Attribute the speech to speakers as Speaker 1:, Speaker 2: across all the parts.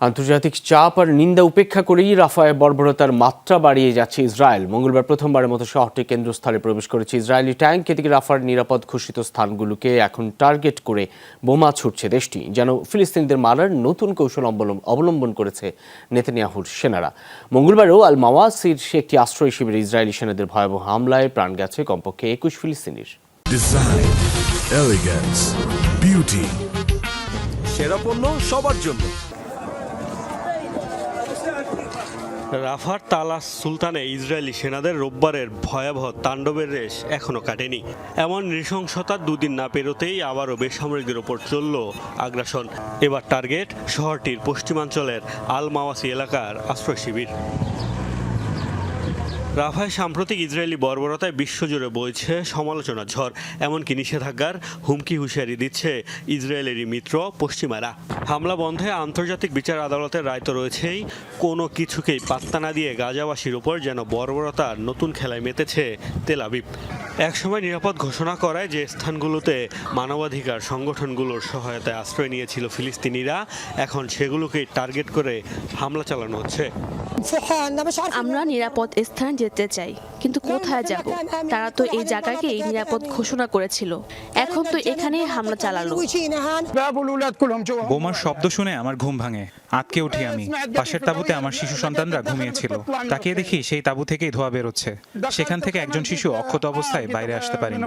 Speaker 1: আন্তর্জাতিক চাপ আর নিন্দা উপেক্ষা করেই রাফায় বর্বরতার মাত্রা বাড়িয়ে যাচ্ছে ইসরায়েল। মঙ্গলবার প্রথমবারের মতো শহরটি কেন্দ্রস্থলে প্রবেশ করেছে। ইসরায়েলি ট্যাঙ্ক এদিকে রাফার নিরাপদ ঘোষিত স্থানগুলোকে এখন টার্গেট করে বোমা ছুটছে দেশটি, যেন ফিলিস্তিনিদের মারার নতুন কৌশল অবলম্ব- অবলম্বন করেছে নেতানিয়াহুর সেনারা। মঙ্গলবারও আল মাওয়াসির একটি আশ্রয় শিবিরে ইসরায়েলি সেনাদের ভয়াবহ হামলায় প্রাণ গেছে কমপক্ষে একুশ ফিলিস্তিনির.
Speaker 2: সেরা পণ্য সবার জন্য।
Speaker 3: রাফার তালাস সুলতানে ইসরায়েলি সেনাদের রোববারের ভয়াবহ তাণ্ডবের রেশ এখনও কাটেনি। এমন নৃশংসতা দুদিন না পেরোতেই আবারও বেসামরিকদের ওপর চলল আগ্রাসন। এবার টার্গেট শহরটির পশ্চিমাঞ্চলের আল মাওয়াসি এলাকার আশ্রয় শিবির রাফায় সাম্প্রতিক ইসরায়েলি বর্বরতায় বিশ্বজুড়ে বইছে সমালোচনা ঝড়, এমনকি নিষেধাজ্ঞার হুমকি হুঁশিয়ারি দিচ্ছে ইসরায়েলেরই মিত্র পশ্চিমারা। হামলা বন্ধে আন্তর্জাতিক বিচার আদালতের রায় তো রয়েছেই, কোনো কিছুকেই পাত্তা না দিয়ে গাজাবাসীর ওপর যেন বর্বরতার নতুন খেলায় মেতেছে তেল আবিব। একসময় নিরাপদ ঘোষণা করায় যে স্থানগুলোতে মানবাধিকার সংগঠনগুলোর সহায়তায় আশ্রয় নিয়েছিল ফিলিস্তিনিরা, এখন সেগুলোকেই টার্গেট করে হামলা চালানো হচ্ছে।
Speaker 4: আমরা নিরাপদ স্থানে যেতে চাই কিন্তু কোথায় যাব তারা তো এই জায়গাকে নিরাপদ ঘোষণা করেছিল এখন তো এখানেই হামলা চালালো
Speaker 5: বোমার শব্দ শুনে আমার ঘুম ভাঙে আটকে উঠি আমি পাশের তাঁবুতে আমার শিশু সন্তানরা ঘুমিয়েছিল তাকিয়ে দেখি সেই তাঁবু থেকেই ধোয়া বেরোচ্ছে সেখান থেকে একজন শিশু অক্ষত অবস্থায় বাইরে আসতে পারেনি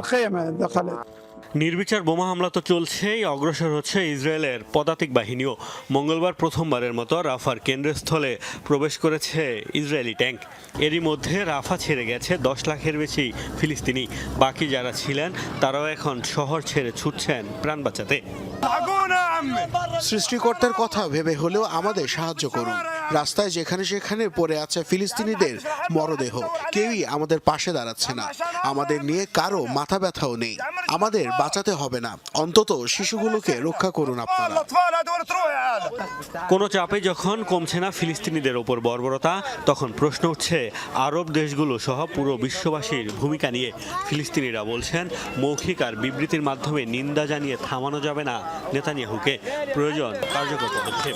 Speaker 3: নির্বিচার বোমা হামলা তো চলছেই অগ্রসর হচ্ছে ইসরায়েলের পদাতিক বাহিনীও। মঙ্গলবার প্রথমবারের মতো রাফার কেন্দ্রস্থলে প্রবেশ করেছে ইসরায়েলি ট্যাঙ্ক। এরই মধ্যে রাফা ছেড়ে গেছে দশ লাখের বেশি ফিলিস্তিনি। বাকি যারা ছিলেন তারাও এখন শহর ছেড়ে ছুটছেন প্রাণ বাঁচাতে।
Speaker 6: সৃষ্টিকর্তার কথা ভেবে হলেও আমাদের সাহায্য করুন। রাস্তায় যেখানে সেখানে পড়ে আছে ফিলিস্তিনিদের মরদেহ। কেউই আমাদের পাশে দাঁড়াচ্ছে না। আমাদের নিয়ে কারও মাথা ব্যথাও নেই। আমাদের বাঁচাতে হবে না। অন্তত শিশুগুলোকে রক্ষা করুন আপনারা।
Speaker 3: কোনো চাপে যখন কমছে না ফিলিস্তিনিদের ওপর বর্বরতা, তখন প্রশ্ন উঠছে, আরব দেশগুলো সহ পুরো বিশ্ববাসীর ভূমিকা নিয়ে ফিলিস্তিনিরা বলছেন, মৌখিক আর বিবৃতির মাধ্যমে নিন্দা জানিয়ে থামানো যাবে না নেতানিয়াহুকে। প্রয়োজন কার্যকর পদক্ষেপ।